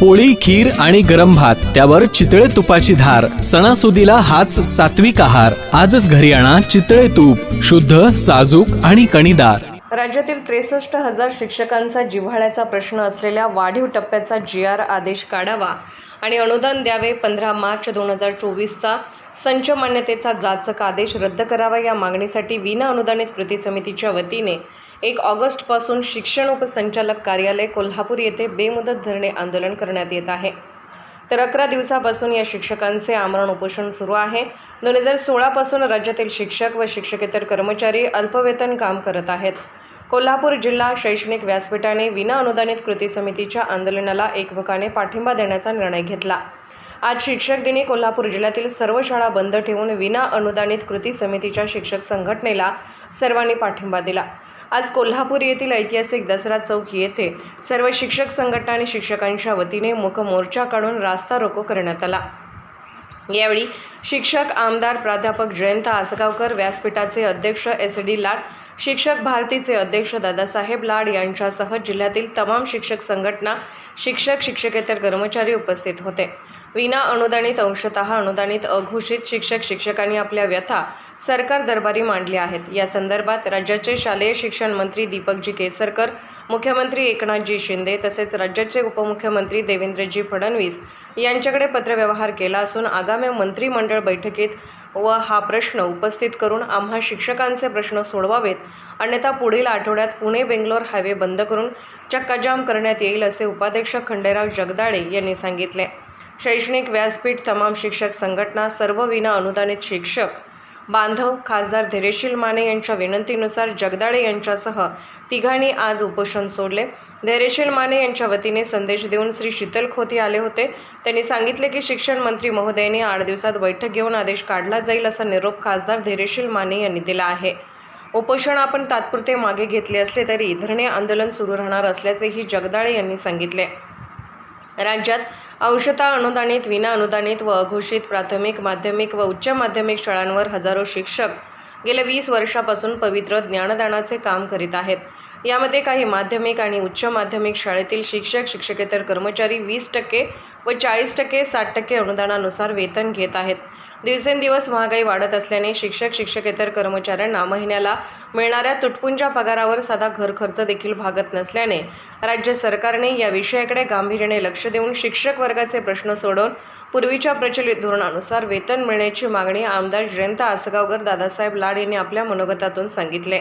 पोळी खीर आणि गरम भात त्यावर चितळे तुपाची धार सणासुदीला हाच सात्विक आहार. आजच घरी आणा चितळे तूप शुद्ध साजूक आणि कणीदार. राज्यातील त्रेसष्ट हजार शिक्षकांचा जिव्हाळ्याचा प्रश्न असलेल्या वाढीव टप्प्याचा जी आर आदेश काढावा आणि अनुदान द्यावे पंधरा मार्च दोन हजार चोवीसचा संच मान्यतेचा जाचक आदेश रद्द करावा या मागणीसाठी विना अनुदानित कृती समितीच्या वतीने एक ऑगस्टपासून शिक्षण उपसंचालक कार्यालय कोल्हापूर येथे बेमुदत धरणे आंदोलन करण्यात येत आहे. तर अकरा दिवसापासून या शिक्षकांचे आमरण उपोषण सुरू आहे. दोन हजार सोळापासून राज्यातील शिक्षक व शिक्षकेतर कर्मचारी अल्पवेतन काम करत आहेत. कोल्हापूर जिल्हा शैक्षणिक व्यासपीठाने विना अनुदानित कृती समितीच्या आंदोलनाला एकमेकाने पाठिंबा देण्याचा निर्णय घेतला. आज शिक्षक दिनी कोल्हापूर जिल्ह्यातील सर्व शाळा बंद ठेवून विना अनुदानित कृती समितीच्या शिक्षक संघटनेला सर्वांनी पाठिंबा दिला. आज कोल्हापूर येथील ऐतिहासिक दसरा चौक येथे सर्व शिक्षक संघटना आणि शिक्षकांच्या वतीने मुख मोर्चा काढून रास्ता रोको करण्यात आला. यावेळी शिक्षक आमदार प्राध्यापक जयंत आसगावकर व्यासपीठाचे अध्यक्ष एस डी लाड शिक्षक भारतीचे अध्यक्ष दादासाहेब लाड यांच्यासह जिल्ह्यातील तमाम शिक्षक संघटना शिक्षक शिक्षकेतर कर्मचारी उपस्थित होते. विना अनुदानित अंशतः अनुदानित अघोषित शिक्षक शिक्षकांनी आपल्या व्यथा सरकार दरबारी मांडल्या आहेत. या संदर्भात राज्याचे शालेय शिक्षण मंत्री दीपकजी केसरकर मुख्यमंत्री एकनाथजी शिंदे तसेच राज्याचे उपमुख्यमंत्री देवेंद्रजी फडणवीस यांच्याकडे पत्रव्यवहार केला असून आगामी मंत्रिमंडळ बैठकीत व हा प्रश्न उपस्थित करून आम्हा शिक्षकांचे प्रश्न सोडवावेत. अन्यथा पुढील आठवड्यात पुणे बेंगलोर हायवे बंद करून चक्काजाम करण्यात येईल असे उपाध्यक्ष खंडेराव जगदाळे यांनी सांगितले. शैक्षणिक व्यासपीठ तमाम शिक्षक संघटना सर्व विना अनुदानित शिक्षक बांधव खासदार धैर्यशील माने यांच्या विनंतीनुसार जगदाळे यांच्यासह तिघांनी आज उपोषण सोडले. धैर्यशील माने यांच्या वतीने संदेश देऊन श्री शीतल खोती आले होते. त्यांनी सांगितले की शिक्षण मंत्री महोदयांनी आठ दिवसात बैठक घेऊन आदेश काढला जाईल असा निरोप खासदार धैर्यशील माने यांनी दिला आहे. उपोषण आपण तात्पुरते मागे घेतले असले तरी धरणे आंदोलन सुरू राहणार असल्याचेही जगदाळे यांनी सांगितले. राज्यात अंशतः अनुदानित विना अनुदानित व अघोषित प्राथमिक माध्यमिक व उच्च माध्यमिक शाळांवर हजारो शिक्षक गेल्या वीस वर्षापासून पवित्र ज्ञानदानाचे काम करीत आहेत. यामध्ये काही माध्यमिक आणि उच्च माध्यमिक शाळेतील शिक्षक शिक्षकेतर कर्मचारी वीस टक्के व चाळीस टक्के साठ टक्के अनुदानानुसार वेतन घेत आहेत. दिवसेंदिवस महागाई वाढत असल्याने शिक्षक शिक्षकेतर कर्मचाऱ्यांना महिन्याला मिळणाऱ्या तुटपुंजा पगारावर साधा घर खर्च देखील भागत नसल्याने राज्य सरकारने या विषयाकडे गांभीर्याने लक्ष देऊन शिक्षक वर्गाचे प्रश्न सोडवून पूर्वीच्या प्रचलित धोरणानुसार वेतन मिळण्याची मागणी आमदार जयंत आसगावकर दादासाहेब लाड यांनी आपल्या मनोगतातून सांगितले.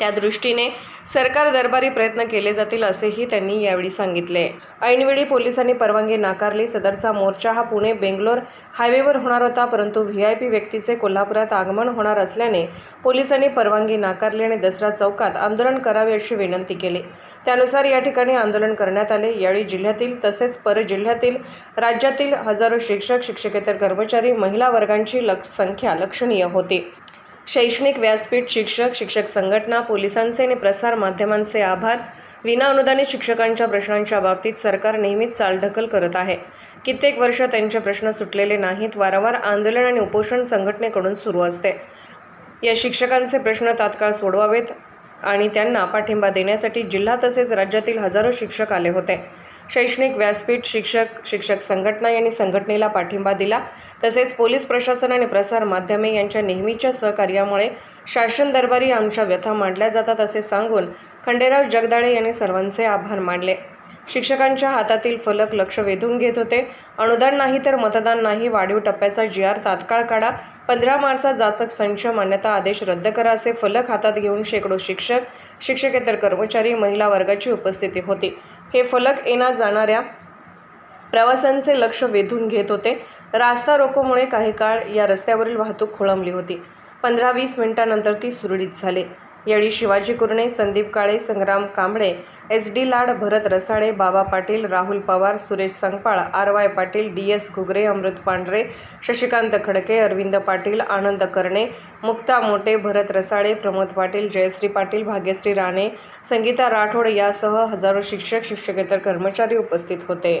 त्या दृष्टीने सरकार दरबारी प्रयत्न केले जातील असेही त्यांनी यावेळी सांगितले. ऐनवेळी पोलिसांनी परवानगी नाकारली. सदरचा मोर्चा हा पुणे बेंगलोर हायवेवर होणार होता परंतु व्ही आय पी व्यक्तीचे कोल्हापुरात आगमन होणार असल्याने पोलिसांनी परवानगी नाकारली आणि दसरा चौकात आंदोलन करावे अशी विनंती केली. त्यानुसार या ठिकाणी आंदोलन करण्यात आले. यावेळी जिल्ह्यातील तसेच परजिल्ह्यातील राज्यातील हजारो शिक्षक शिक्षकेतर कर्मचारी महिला वर्गांची लक्ष संख्या लक्षणीय होती. शैक्षणिक व्यासपीठ शिक्षक शिक्षक संघटना पोलिसांचे आणि प्रसार माध्यमांचे आभार. विना अनुदानित शिक्षकांच्या प्रश्नांच्या बाबतीत सरकार नेहमीच चालढकल करत आहे. कित्येक वर्ष त्यांचे प्रश्न सुटलेले नाहीत वारंवार आंदोलन आणि उपोषण संघटनेकडून सुरू असते. या शिक्षकांचे प्रश्न तात्काळ सोडवावेत आणि त्यांना पाठिंबा देण्यासाठी जिल्हा तसेच राज्यातील हजारो शिक्षक आले होते. शैक्षणिक व्यासपीठ शिक्षक शिक्षक संघटना यांनी संघटनेला पाठिंबा दिला. तसेच पोलीस प्रशासन आणि प्रसारमाध्यमे यांच्या नेहमीच्या सहकार्यामुळे शासन दरबारी आमच्या व्यथा मांडल्या जातात असे सांगून खंडेराव जगदाळे यांनी सर्वांचे आभार मानले. शिक्षकांच्या हातातील फलक लक्ष वेधून घेत होते. अनुदान नाही तर मतदान नाही वाढीव टप्प्याचा जी आर तात्काळ काढा पंधरा मार्चचा जाचक संच मान्यता आदेश रद्द करा असे फलक हातात घेऊन शेकडो शिक्षक शिक्षकेतर कर्मचारी महिला वर्गाची उपस्थिती होती. हे फलक येणार जाणाऱ्या प्रवाशांचे लक्ष वेधून घेत होते. रास्ता रोकोमुळे काही काळ या रस्त्यावरील वाहतूक खोळंबली होती. पंधरा वीस मिनिटांनंतर ती सुरळीत झाली. यावेळी Shivaji Kurane Sandeep Kale Sangram Kamble S D Lad Bharat Rasale Baba Patil Rahul Pawar Suresh Sangpal R Y Patil D S Ghugare Amrut Pandhare Shashikant Khadke Arvind Patil आनंद कर्णे मुक्ता मोटे भरत रसाळे प्रमोद पाटील जयश्री पाटील भाग्यश्री राणे संगीता राठोड यासह हजारो शिक्षक शिक्षकेतर कर्मचारी उपस्थित होते.